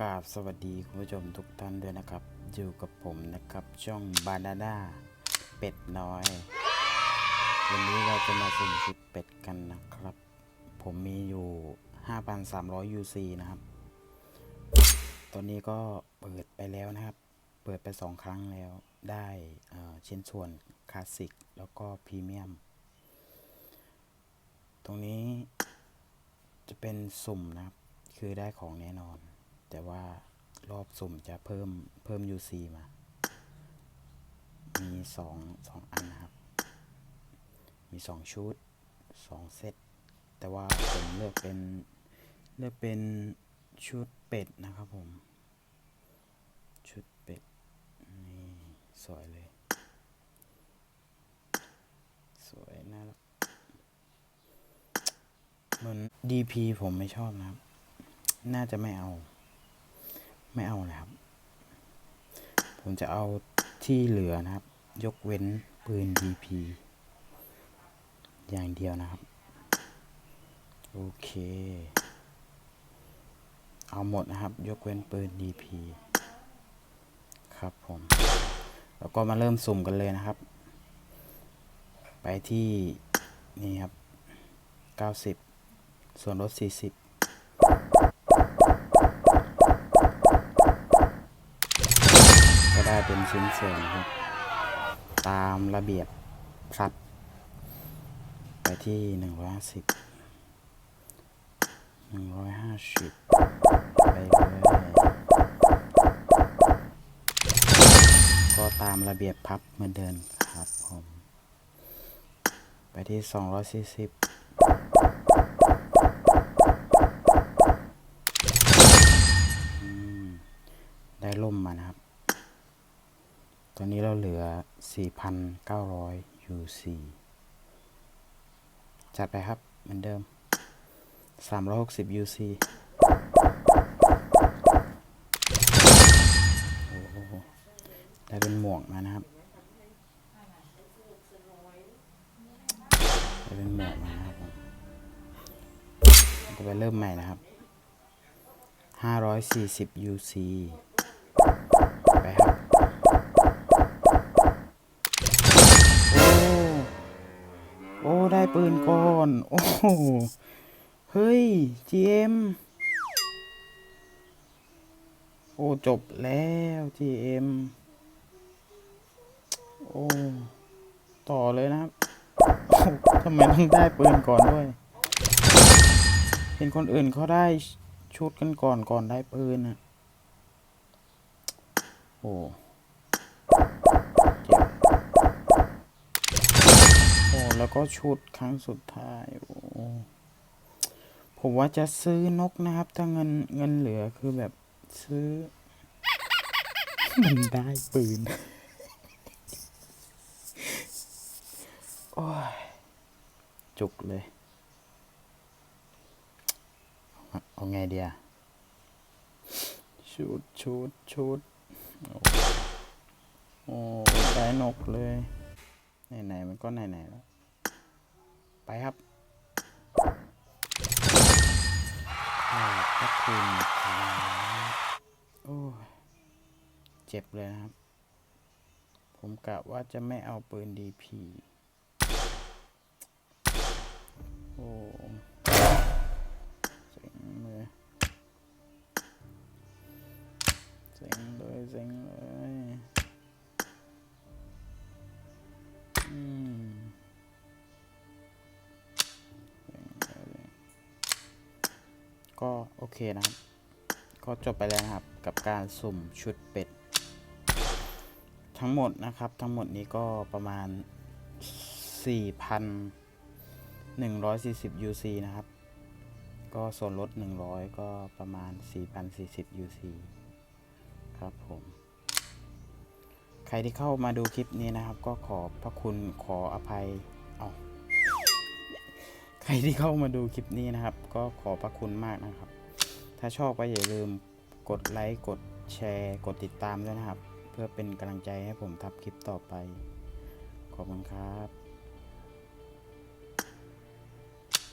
กราบสวัสดีคุณผู้ชมทุกท่านด้วยนะครับ อยู่กับผมนะครับ ช่องบานาน่าเป็ดน้อย วันนี้เราจะมาสุ่มชุดเป็ดกันนะครับ ผมมีอยู่ 5,300 UC นะครับ ตอนนี้ก็เปิดไปแล้วนะครับ เปิดไป 2 ครั้งแล้วได้เอ่อชิ้นส่วนคลาสสิกแล้วก็พรีเมียม ตรงนี้จะเป็นสุ่มนะครับ คือได้ของแน่นอน แต่ว่ารอบสุ่มจะเพิ่มเพิ่ม UC มา มีสองสองอันนะครับ มีสองชุดสองเซต แต่ว่าผมเลือกเป็น เลือกเป็นชุดเป็ดนะครับผม ชุดเป็ด นี่ สวยเลย สวยน่ารักเหมือน DP ผมไม่ชอบนะครับ น่าจะไม่เอา ไม่เอานะครับ ผมจะเอาที่เหลือนะครับ ยกเว้นปืน DP อย่างเดียวนะครับ โอเค เอาหมดนะครับ ยกเว้นปืน DP ครับผม แล้วก็มาเริ่มสุ่มกันเลยนะครับ ไปที่นี่ครับ 90 ส่วนลด40 เป็นชิ้นส่วนครับ ตามระเบียบพลัดไปที่หนึ่งร้อยห้าสิบหนึ่งร้อยห้าสิบไปเลยก็ตามระเบียบพับเหมือนเดิมครับผม ไปที่สองร้อยสี่สิบ ตอนนี้เราเหลือ 4,900 UC จัดไปครับ เหมือนเดิม 360 UC โอ้โหได้เป็นหมวกมานะครับ ได้เป็นหมวกมานะครับก็ไปเริ่มใหม่นะครับ 540 UC ไปครับ โอ้ได้ปืนก่อน โอ้โหเฮ้ย GM โอ้จบแล้ว GM โอ้ต่อเลยนะครับทำไมต้องได้ปืนก่อนด้วย เห็นคนอื่นเขาได้ชุดกันก่อนก่อนได้ปืนอะโอ้ แล้วก็ชุดครั้งสุดท้ายโอ้ผมว่าจะซื้อนกนะครับ ถ้าเงินเงินเหลือคือแบบซื้อ มันได้ปืน โอ้ย จุกเลย เอาไงเดียชุดชุดชุดโอ้โอ้ได้นกเลย ไหน ๆ มันก็ไหน ๆ แล้ว ไปครับขอบพระคุณครับโอ้เจ็บเลยครับ ผมกะว่าจะไม่เอาปืนดีพีโอ้เซ็งเลยเซ็งเลยเซ็งเลย ก็โอเคนะครับ ก็จบไปแล้วนะครับกับการสุ่มชุดเป็ด ทั้งหมดนะครับทั้งหมดนี้ก็ประมาณ 4,140 UC นะครับ ก็ส่วนลด 100 ก็ประมาณ 4,040 UC ครับผมใครที่เข้ามาดูคลิปนี้นะครับ ก็ขอพระคุณขออภัย เอาใครที่เข้ามาดูคลิปนี้นะครับ ก็ขอพระคุณมากนะครับ ถ้าชอบก็อย่าลืมกดไลค์กดแชร์ กดติดตามด้วยนะครับ เพื่อเป็นกำลังใจให้ผมทำคลิปต่อไป ขอบคุณครับ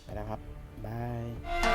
ไปแล้วครับบาย